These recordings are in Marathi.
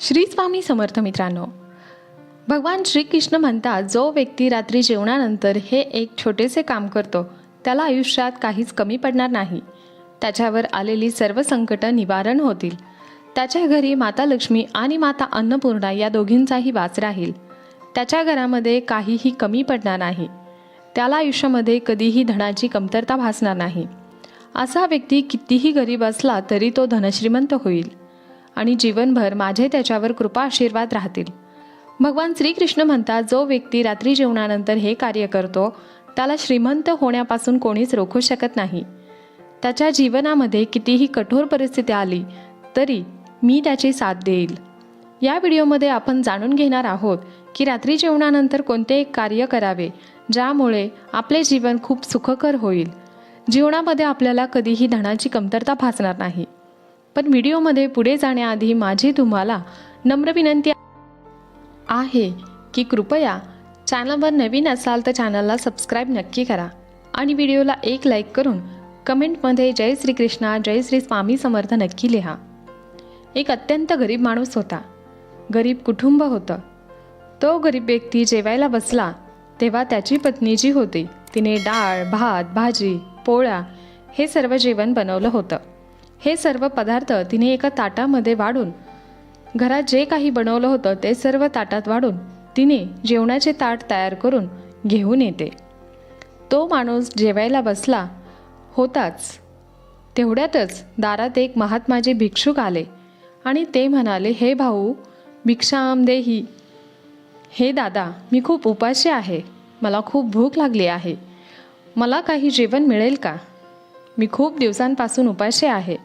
श्री स्वामी समर्थ मित्रांनो भगवान श्रीकृष्ण म्हणतात जो व्यक्ती रात्री जेवणानंतर हे एक छोटेसे काम करतो त्याला आयुष्यात काहीच कमी पडणार नाही. त्याच्यावर आलेली सर्व संकटं निवारण होतील. त्याच्या घरी माता लक्ष्मी आणि माता अन्नपूर्णा या दोघींचाही वास राहील. त्याच्या घरामध्ये काहीही कमी पडणार नाही. त्याला आयुष्यामध्ये कधीही धनाची कमतरता भासणार नाही. असा व्यक्ती कितीही गरीब असला तरी तो धनश्रीमंत होईल. आणि जीवनभर माझे त्याच्यावर कृपा आशीर्वाद राहतील. भगवान श्रीकृष्ण म्हणतात जो व्यक्ती रात्री जेवणानंतर हे कार्य करतो त्याला श्रीमंत होण्यापासून कोणीच रोखू शकत नाही. त्याच्या जीवनामध्ये कितीही कठोर परिस्थिती आली तरी मी त्याची साथ देईल. या व्हिडिओमध्ये आपण जाणून घेणार आहोत की रात्री जेवणानंतर कोणते एक कार्य करावे ज्यामुळे आपले जीवन खूप सुखकर होईल. जीवनामध्ये आपल्याला कधीही धनाची कमतरता भासणार नाही. पण व्हिडिओमध्ये पुढे जाण्याआधी माझी तुम्हाला नम्र विनंती आहे की कृपया चॅनलवर नवीन असाल तर चॅनलला सबस्क्राईब नक्की करा आणि व्हिडिओला एक लाईक करून कमेंटमध्ये जय श्रीकृष्णा जय श्री स्वामी समर्थ नक्की लिहा. एक अत्यंत गरीब माणूस होता. गरीब कुटुंब होतं. तो गरीब व्यक्ती जेवायला बसला तेव्हा त्याची पत्नी जी होती तिने डाळ भात भाजी पोळ्या हे सर्व जेवण बनवलं होतं. हे सर्व पदार्थ तिने एका ताटामध्ये वाढून घरात जे काही बनवलं होतं ते सर्व ताटात वाढून तिने जेवणाचे ताट तयार करून घेऊन येते. तो माणूस जेवायला बसला. होताच. तेवढ्यातच दारात एक महात्माजी भिक्षुक आले आणि ते म्हणाले हे भाऊ भिक्षाम देही. हे दादा मी खूप उपाशी आहे. मला खूप भूक लागली आहे. मला काही जेवण मिळेल का? मी खूप दिवसांपासून उपाशी आहे.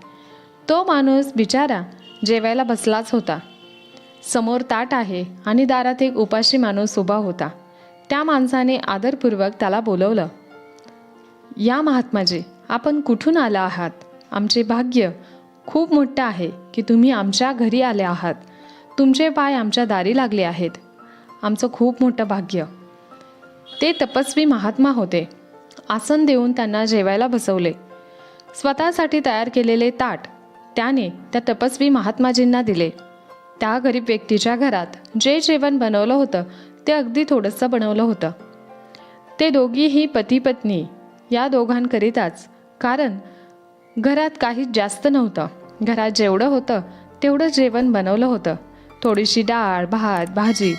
तो माणूस बिचारा जेवायला बसलाच होता. समोर ताट आहे आणि दारात एक उपाशी माणूस उभा होता. त्या माणसाने आदरपूर्वक त्याला बोलवलं या महात्माजी आपण कुठून आला आहात? आमचे भाग्य खूप मोठं आहे की तुम्ही आमच्या घरी आले आहात. तुमचे पाय आमच्या दारी लागले आहेत. आमचं खूप मोठं भाग्य. ते तपस्वी महात्मा होते. आसन देऊन त्यांना जेवायला बसवले. स्वतःसाठी तयार केलेले ताट त्याने त्या तपस्वी महात्माजींना दिले. त्या गरीब व्यक्तीच्या घरात जे जेवण बनवलं होतं ते अगदी थोडंसं बनवलं होतं. ते दोघीही पती पत्नी या दोघांकरिताच कारण घरात काहीच जास्त नव्हतं. घरात जेवढं होतं तेवढं जेवण बनवलं होतं. थोडीशी डाळ भात भाजी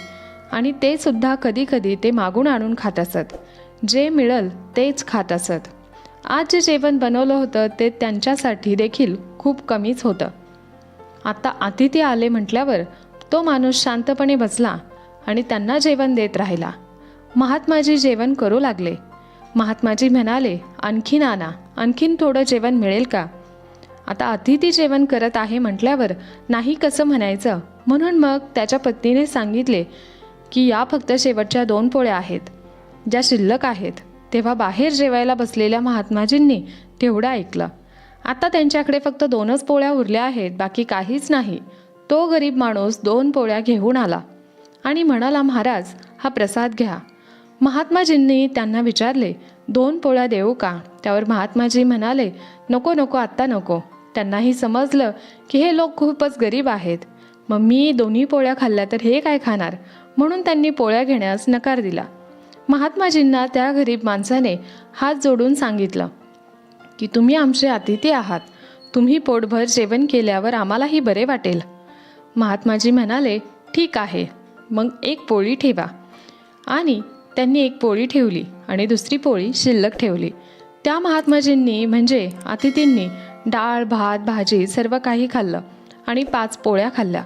आणि ते सुद्धा कधीकधी ते मागून आणून खात असत. जे मिळल तेच खात असत. आज जे जेवण बनवलं होतं ते त्यांच्यासाठी देखील खूप कमीच होतं. आता अतिथी आले म्हटल्यावर तो माणूस शांतपणे बसला आणि त्यांना जेवण देत राहिला. महात्माजी जेवण करू लागले. महात्माजी म्हणाले आणखीन आणा आणखीन थोडं जेवण मिळेल का? आता अतिथी जेवण करत आहे म्हटल्यावर नाही कसं म्हणायचं म्हणून मग त्याच्या पत्नीने सांगितले की या फक्त शेवटच्या दोन पोळ्या आहेत. ज्या शिल्लक आहेत तेव्हा बाहेर जेवायला बसलेल्या महात्माजींनी तेवढं ऐकलं. आता त्यांच्याकडे फक्त दोनच पोळ्या उरल्या आहेत बाकी काहीच नाही. तो गरीब माणूस दोन पोळ्या घेऊन आला आणि म्हणाला महाराज हा प्रसाद घ्या. महात्माजींनी त्यांना विचारले दोन पोळ्या देऊ का? त्यावर महात्माजी म्हणाले नको नको आत्ता नको. त्यांनाही समजलं की हे लोक खूपच गरीब आहेत. मग मी दोन्ही पोळ्या खाल्ल्या तर हे काय खाणार? म्हणून त्यांनी पोळ्या घेण्यास नकार दिला. महात्माजींना त्या गरीब माणसाने हात जोडून सांगितलं की तुम्ही आमचे अतिथी आहात. तुम्ही पोटभर जेवण केल्यावर आम्हालाही बरे वाटेल. महात्माजी म्हणाले ठीक आहे. मग एक पोळी ठेवा. आणि त्यांनी एक पोळी ठेवली आणि दुसरी पोळी शिल्लक ठेवली. त्या महात्माजींनी म्हणजे अतिथींनी डाळ भात भाजी सर्व काही खाल्लं आणि पाच पोळ्या खाल्ल्या.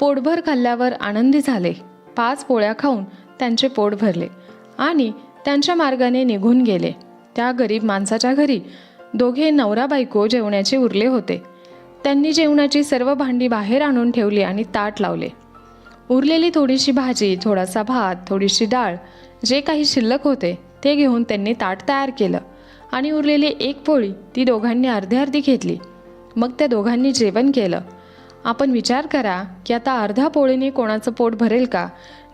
पोटभर खाल्ल्यावर आनंदी झाले. पाच पोळ्या खाऊन त्यांचे पोट भरले. आणि त्यांच्या मार्गाने निघून गेले. त्या गरीब माणसाच्या घरी दोघे नवरा बायको जेवण्याचे उरले होते. त्यांनी जेवणाची सर्व भांडी बाहेर आणून ठेवली आणि ताट लावले. उरलेली थोडीशी भाजी थोडासा भात थोडीशी डाळ जे काही शिल्लक होते ते घेऊन त्यांनी ताट तयार केलं आणि उरलेली एक पोळी ती दोघांनी अर्धी अर्धी घेतली. मग त्या दोघांनी जेवण केलं. आपण विचार करा की आता अर्धा पोळीने कोणाचं पोट भरेल का?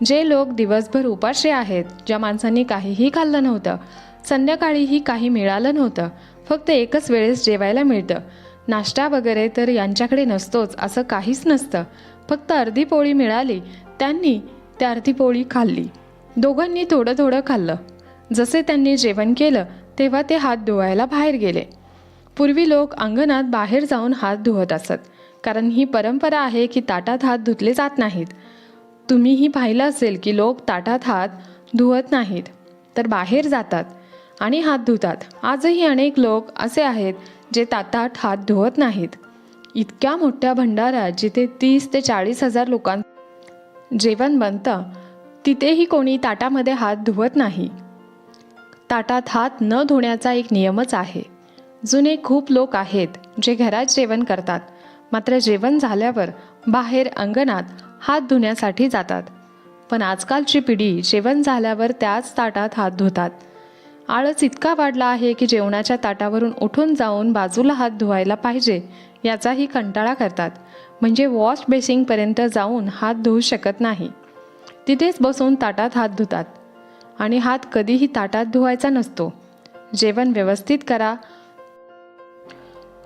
जे लोक दिवसभर उपाशी आहेत ज्या माणसांनी काहीही खाल्लं नव्हतं संध्याकाळीही काही मिळालं नव्हतं फक्त एकच वेळेस जेवायला मिळतं. नाश्ता वगैरे तर यांच्याकडे नसतोच असं काहीच नसतं. फक्त अर्धी पोळी मिळाली त्यांनी त्या अर्धी पोळी खाल्ली. दोघांनी थोडं थोडं खाल्लं. जसे त्यांनी जेवण केलं तेव्हा ते हात धुवायला बाहेर गेले. पूर्वी लोक अंगणात बाहेर जाऊन हात धुवत असत. कारण ही परंपरा आहे की ताटात हात धुतले जात नाहीत. तुम्हीही पाहिलं असेल की लोक ताटात हात धुवत नाहीत तर बाहेर जातात आणि हात धुतात. आजही अनेक लोक असे आहेत जे ताटात हात धुवत नाहीत. इतक्या मोठ्या भंडाऱ्यात जिथे तीस ते चाळीस हजार लोकां जेवण बनतं तिथेही कोणी ताटामध्ये हात धुवत नाही. ताटात हात न धुण्याचा एक नियमच आहे. जुने खूप लोक आहेत जे घरात जेवण करतात. मात्र जेवण झाल्यावर बाहेर अंगणात हात धुण्यासाठी जातात. पण आजकालची पिढी जेवण झाल्यावर त्याच ताटात हात धुतात. आळस इतका वाढला आहे की जेवणाच्या ताटावरून उठून जाऊन बाजूला हात धुवायला पाहिजे याचाही कंटाळा करतात. म्हणजे वॉश बेसिंगपर्यंत जाऊन हात धुवू शकत नाही. तिथेच बसून ताटात हात धुतात. आणि हात कधीही ताटात धुवायचा नसतो. जेवण व्यवस्थित करा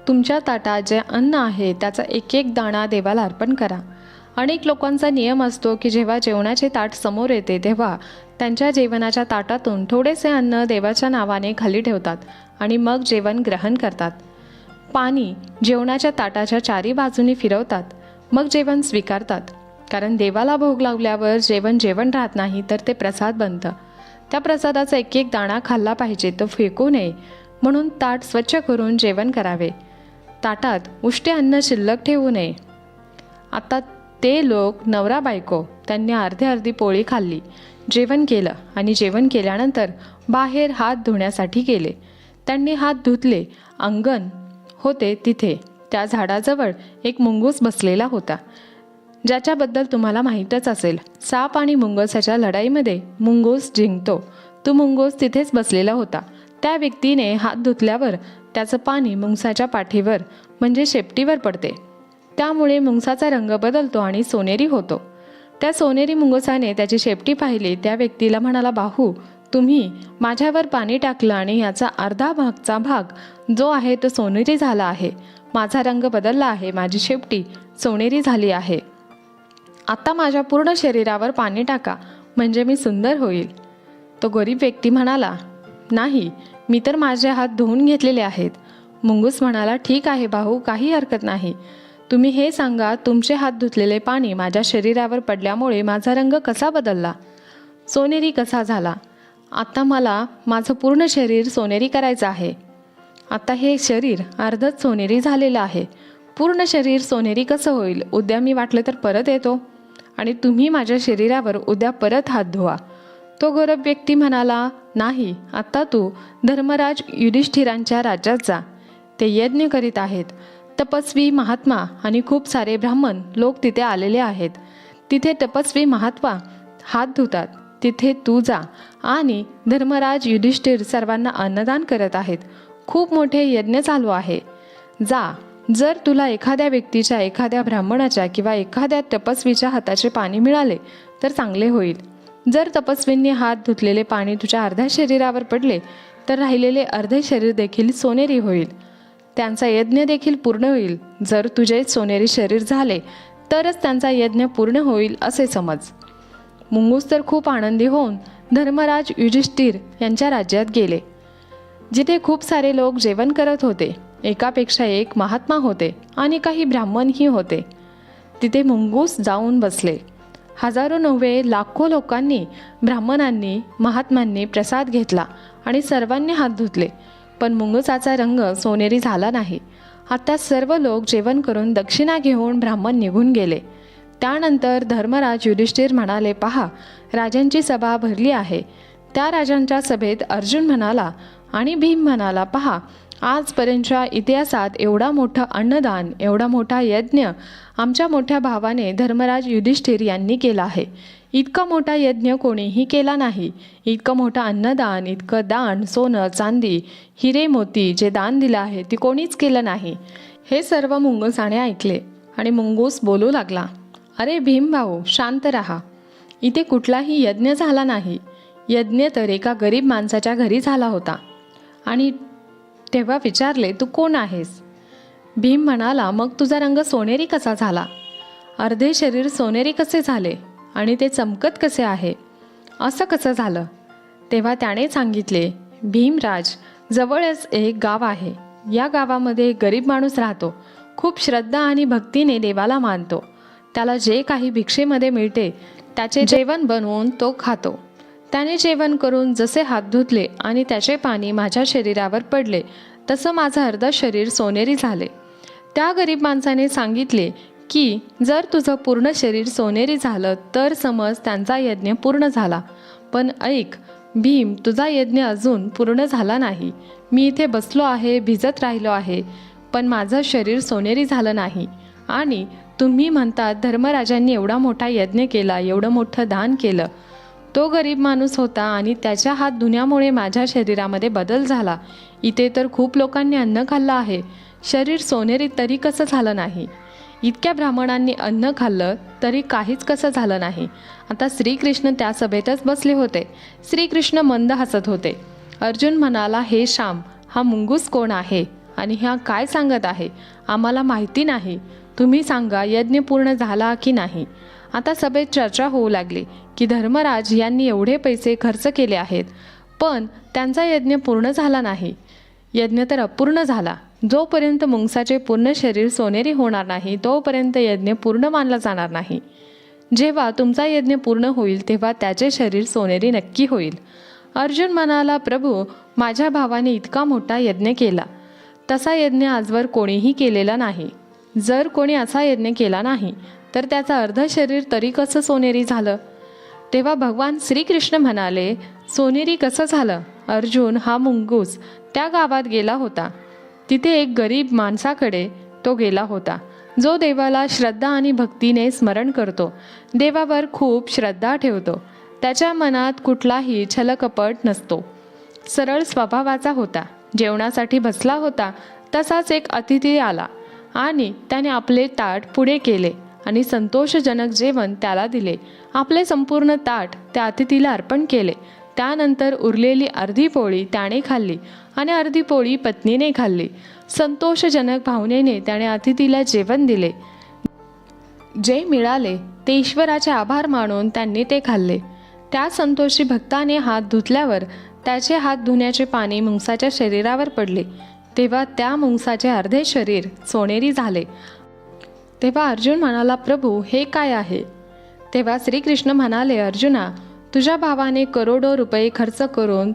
तुमच्या ताटात जे अन्न आहे त्याचा एक एक दाणा देवाला अर्पण करा. अनेक लोकांचा नियम असतो की जेव्हा जेवणाचे ताट समोर येते तेव्हा त्यांच्या जेवणाच्या ताटातून थोडेसे अन्न देवाच्या नावाने खाली ठेवतात आणि मग जेवण ग्रहण करतात. पाणी जेवणाच्या ताटाच्या चारी बाजूनी फिरवतात मग जेवण स्वीकारतात. कारण देवाला भोग लावल्यावर जेवण जेवण राहत नाही तर ते प्रसाद बनतं. त्या प्रसादाचा एक एक दाणा खाल्ला पाहिजे तो फेकू नये. म्हणून ताट स्वच्छ करून जेवण करावे. ताटात उष्टे अन्न शिल्लक ठेवू नये. आता ते लोक नवरा बायको त्यांनी अर्धी अर्धी पोळी खाल्ली जेवण केलं आणि जेवण केल्यानंतर बाहेर हात धुण्यासाठी गेले. त्यांनी हात धुतले अंगण होते तिथे. त्या झाडाजवळ एक मुंगूस बसलेला होता. ज्याच्याबद्दल तुम्हाला माहीतच असेल साप आणि मुंगसाच्या लढाईमध्ये मुंगूस जिंकतो. तो मुंगूस तिथेच बसलेला होता. त्या व्यक्तीने हात धुतल्यावर त्याचं पाणी मुंगसाच्या पाठीवर म्हणजे शेपटीवर पडते. त्यामुळे मुंगसाचा रंग बदलतो आणि सोनेरी होतो. त्या सोनेरी मुंगसाने त्याची शेपटी पाहिली त्या व्यक्तीला म्हणाला बाहू तुम्ही माझ्यावर पाणी टाकलं आणि याचा अर्धा भागचा भाग जो आहे तो सोनेरी झाला आहे. माझा रंग बदलला आहे माझी शेपटी सोनेरी झाली आहे. आता माझ्या पूर्ण शरीरावर पाणी टाका म्हणजे मी सुंदर होईल. तो गरीब व्यक्ती म्हणाला नाही मी तर माझे हात धुवून घेतलेले आहेत. मुंगूस म्हणाला ठीक आहे भाऊ काही हरकत नाही. तुम्ही हे सांगा तुमचे हात धुतलेले पाणी माझ्या शरीरावर पडल्यामुळे माझा रंग कसा बदलला? सोनेरी कसा झाला? आत्ता मला माझं पूर्ण शरीर सोनेरी करायचं आहे. आता हे शरीर अर्धच सोनेरी झालेलं आहे. पूर्ण शरीर सोनेरी कसं होईल? उद्या मी वाटलं तर परत येतो. आणि तुम्ही माझ्या शरीरावर उद्या परत हात धुवा. तो गौरव व्यक्ती म्हणाला नाही आता तू धर्मराज युधिष्ठिरांच्या राज्यात जा. ते यज्ञ करीत आहेत. तपस्वी महात्मा आणि खूप सारे ब्राह्मण लोक तिथे आलेले आहेत. तिथे तपस्वी महात्मा हात धुतात. तिथे तू जा आणि धर्मराज युधिष्ठिर सर्वांना अन्नदान करत आहेत. खूप मोठे यज्ञ चालू आहे. जा. जर तुला एखाद्या व्यक्तीच्या एखाद्या ब्राह्मणाच्या किंवा एखाद्या तपस्वीच्या हाताचे पाणी मिळाले तर चांगले होईल. जर तपस्वींनी हात धुतलेले पाणी तुझ्या अर्ध्या शरीरावर पडले तर राहिलेले अर्धे शरीर देखील सोनेरी होईल. त्यांचा यज्ञ देखील पूर्ण होईल. जर तुझे सोनेरी शरीर झाले तरच त्यांचा यज्ञ पूर्ण होईल असे समज. मुंगूस तर खूप आनंदी होऊन धर्मराज युधिष्ठिर यांच्या राज्यात गेले. जिथे खूप सारे लोक जेवण करत होते. एकापेक्षा एक महात्मा होते आणि काही ब्राह्मणही होते. तिथे मुंगूस जाऊन बसले. हजारो नव्हे लाखो लोकांनी ब्राह्मणांनी महात्मांनी प्रसाद घेतला आणि सर्वांनी हात धुतले. पण मुंगसाचा रंग सोनेरी झाला नाही. आता सर्व लोक जेवण करून दक्षिणा घेऊन ब्राह्मण निघून गेले. त्यानंतर धर्मराज युधिष्ठिर म्हणाले पहा राजांची सभा भरली आहे. त्या राजांच्या सभेत अर्जुन म्हणाला आणि भीम म्हणाला पहा आजपर्यंतच्या इतिहासात एवढा मोठं अन्नदान एवढा मोठा यज्ञ आमच्या मोठ्या भावाने धर्मराज युधिष्ठिर यांनी केला आहे. इतका मोठा यज्ञ कोणीही केला नाही. इतकं मोठं अन्नदान इतकं दान सोनं चांदी हिरे मोती जे दान दिलं आहे ते कोणीच केलं नाही. हे सर्व मुंगसाने ऐकले आणि मुंगूस बोलू लागला अरे भीम भाऊ शांत रहा. इथे कुठलाही यज्ञ झाला नाही. यज्ञ तर एका गरीब माणसाच्या घरी झाला होता. आणि तेव्हा विचारले तू कोण आहेस? भीम म्हणाला मग तुझा रंग सोनेरी कसा झाला? अर्धे शरीर सोनेरी कसे झाले आणि ते चमकत कसे आहे? असं कसं झालं? तेव्हा त्याने सांगितले भीमराज जवळच एक गाव आहे. या गावामध्ये गरीब माणूस राहतो. खूप श्रद्धा आणि भक्तीने देवाला मानतो. त्याला जे काही भिक्षेमध्ये मिळते त्याचे जेवण बनवून तो खातो. त्याने जेवण करून जसे हात धुतले आणि त्याचे पाणी माझ्या शरीरावर पडले तसं माझं अर्ध शरीर सोनेरी झाले. त्या गरीब माणसाने सांगितले की जर तुझं पूर्ण शरीर सोनेरी झालं तर समज त्यांचा यज्ञ पूर्ण झाला. पण ऐक भीम तुझा यज्ञ अजून पूर्ण झाला नाही. मी इथे बसलो आहे भिजत राहिलो आहे पण माझं शरीर सोनेरी झालं नाही. आणि तुम्ही म्हणतात धर्मराजांनी एवढा मोठा यज्ञ केला एवढं मोठं दान केलं. तो गरीब माणूस होता आणि त्याच्या हात धुण्यामुळे माझ्या शरीरामध्ये बदल झाला. इथे तर खूप लोकांनी अन्न खाल्लं आहे. शरीर सोनेरी तरी कसं झालं नाही? इतक्या ब्राह्मणांनी अन्न खाल्लं तरी काहीच कसं झालं नाही. आता श्रीकृष्ण त्या सभेतच बसले होते. श्रीकृष्ण मंद हसत होते. अर्जुन म्हणाला हे श्याम हा मुंगूस कोण आहे? आणि ह्या काय सांगत आहे? आम्हाला माहिती नाही. तुम्ही सांगा यज्ञ पूर्ण झाला की नाही? आता सभेत चर्चा होऊ लागली की धर्मराज यांनी एवढे पैसे खर्च केले आहेत पण त्यांचा यज्ञ पूर्ण झाला नाही. यज्ञ तर अपूर्ण झाला. जोपर्यंत मुंगसाचे पूर्ण शरीर सोनेरी होणार नाही तोपर्यंत यज्ञ पूर्ण मानला जाणार नाही. जेव्हा तुमचा यज्ञ पूर्ण होईल तेव्हा त्याचे शरीर सोनेरी नक्की होईल. अर्जुन म्हणाला प्रभू माझ्या भावाने इतका मोठा यज्ञ केला. तसा यज्ञ आजवर कोणीही केलेला नाही. जर कोणी असा यज्ञ केला नाही तर त्याचं अर्ध शरीर तरी कसं सोनेरी झालं? तेव्हा भगवान श्रीकृष्ण म्हणाले सोनेरी कसं झालं? अर्जुन हा मुंगूस त्या गावात गेला होता. तिथे एक गरीब माणसाकडे तो गेला होता. जो देवाला श्रद्धा आणि भक्तीने स्मरण करतो. देवावर खूप श्रद्धा ठेवतो. त्याच्या मनात कुठलाही छलकपट नसतो. सरळ स्वभावाचा होता. जेवणासाठी बसला होता. तसाच एक अतिथी आला आणि त्याने आपले ताट पुढे केले. आणि संतोषजनक जेवण त्याला दिले. आपले संपूर्ण ताट त्या अतिथीला अर्पण केले. त्यानंतर उरलेली अर्धी पोळी त्याने खाल्ली आणि अर्धी पोळी पत्नीने खाल्ली. संतोषजनक भावनेने त्याने अतिथीला जेवण दिले. जे मिळाले ते ईश्वराचे आभार मानून त्यांनी ते खाल्ले. त्या संतोषी भक्ताने हात धुतल्यावर त्याचे हात धुण्याचे पाणी मुंगसाच्या शरीरावर पडले. तेव्हा त्या मुंगसाचे अर्धे शरीर सोनेरी झाले. तेव्हा अर्जुन म्हणाला प्रभू हे काय आहे? तेव्हा श्रीकृष्ण म्हणाले अर्जुना तुझ्या भावाने करोडो रुपये खर्च करून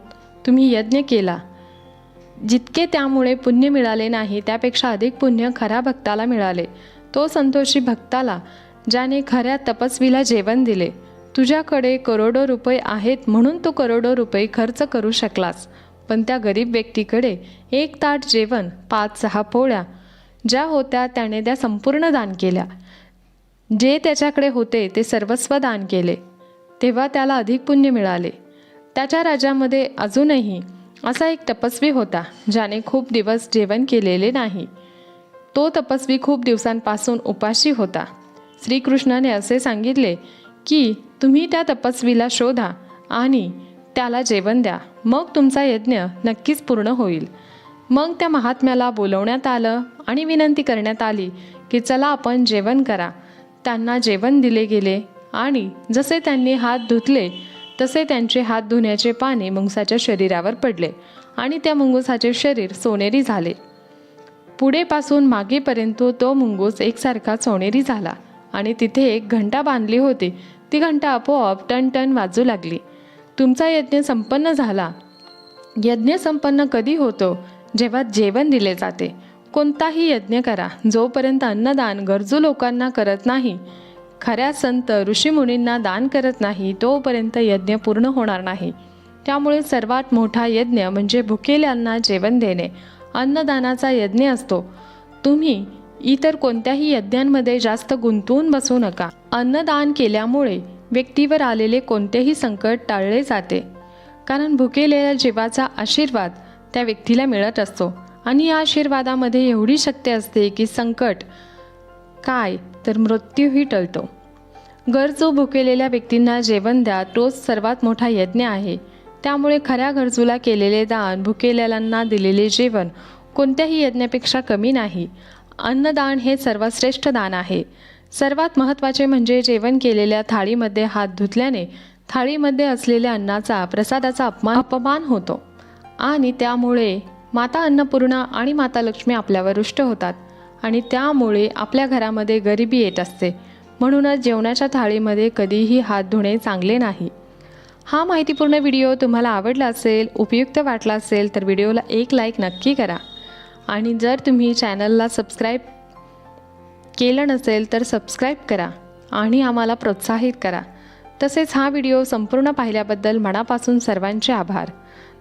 तुम्ही यज्ञ केला. जितके त्यामुळे पुण्य मिळाले नाही त्यापेक्षा अधिक पुण्य खऱ्या भक्ताला मिळाले. तो संतोषी भक्ताला ज्याने खऱ्या तपस्वीला जेवण दिले. तुझ्याकडे करोडो रुपये आहेत म्हणून तू करोडो रुपये खर्च करू शकलास. पण त्या गरीब व्यक्तीकडे एक ताट जेवण पाच सहा पोळ्या ज्या होत्या त्याने त्या संपूर्ण दान केल्या. जे त्याच्याकडे होते ते सर्वस्व दान केले. तेव्हा त्याला अधिक पुण्य मिळाले. त्याच्या राज्यामध्ये अजूनही असा एक तपस्वी होता ज्याने खूप दिवस जेवण केलेले नाही. तो तपस्वी खूप दिवसांपासून उपाशी होता. श्रीकृष्णाने असे सांगितले की तुम्ही त्या तपस्वीला शोधा आणि त्याला जेवण द्या. मग तुमचा यज्ञ नक्कीच पूर्ण होईल. मग त्या महात्म्याला बोलवण्यात आलं आणि विनंती करण्यात आली की चला आपण जेवण करा. त्यांना जेवण दिले गेले आणि जसे त्यांनी हात धुतले तसे त्यांचे हात धुण्याचे पाणी मुंगसाच्या शरीरावर पडले आणि त्या मुंगुसाचे शरीर सोनेरी झाले. पुढेपासून मागेपर्यंत तो मुंगूस एकसारखा सोनेरी झाला आणि तिथे एक घंटा बांधली होती. ती घंटा आपोआप टन टन वाजू लागली. तुमचा यज्ञ संपन्न झाला. यज्ञ संपन्न कधी होतो? जेव्हा जेवण दिले जाते कोणताही यज्ञ करा जोपर्यंत अन्नदान गरजू लोकांना करत नाही. खऱ्या संत ऋषीमुनींना दान करत नाही तोपर्यंत यज्ञ पूर्ण होणार नाही. त्यामुळे सर्वात मोठा यज्ञ म्हणजे भुकेल्यांना जेवण देणे. अन्नदानाचा यज्ञ असतो. तुम्ही इतर कोणत्याही यज्ञांमध्ये जास्त गुंतवून बसू नका. अन्नदान केल्यामुळे व्यक्तीवर आलेले कोणतेही संकट टाळले जाते. कारण भुकेलेल्या जीवाचा आशीर्वाद त्या व्यक्तीला मिळत असतो. आणि या आशीर्वादामध्ये एवढी शक्ती असते की संकट काय तर मृत्यूही टळतो. गरजू भुकेलेल्या व्यक्तींना जेवण द्या तोच सर्वात मोठा यज्ञ आहे. त्यामुळे खऱ्या गरजूला केलेले दान भुकेलेल्यांना दिलेले जेवण कोणत्याही यज्ञापेक्षा कमी नाही. अन्नदान हे सर्वश्रेष्ठ दान आहे. सर्वात महत्त्वाचे म्हणजे जेवण केलेल्या थाळीमध्ये हात धुतल्याने थाळीमध्ये असलेल्या अन्नाचा प्रसादाचा अपमान अपमान होतो. आणि त्यामुळे माता अन्नपूर्णा आणि माता लक्ष्मी आपल्यावर रुष्ट होतात आणि त्यामुळे आपल्या घरामध्ये गरिबी येत असते. म्हणूनच जेवणाच्या थाळीमध्ये कधीही हात धुणे चांगले नाही. हा माहितीपूर्ण व्हिडिओ तुम्हाला आवडला असेल उपयुक्त वाटला असेल तर व्हिडिओला एक लाईक नक्की करा. आणि जर तुम्ही चॅनलला सबस्क्राईब केलं नसेल तर सबस्क्राईब करा आणि आम्हाला प्रोत्साहित करा. तसेच हा व्हिडिओ संपूर्ण पाहिल्याबद्दल मनापासून सर्वांचे आभार.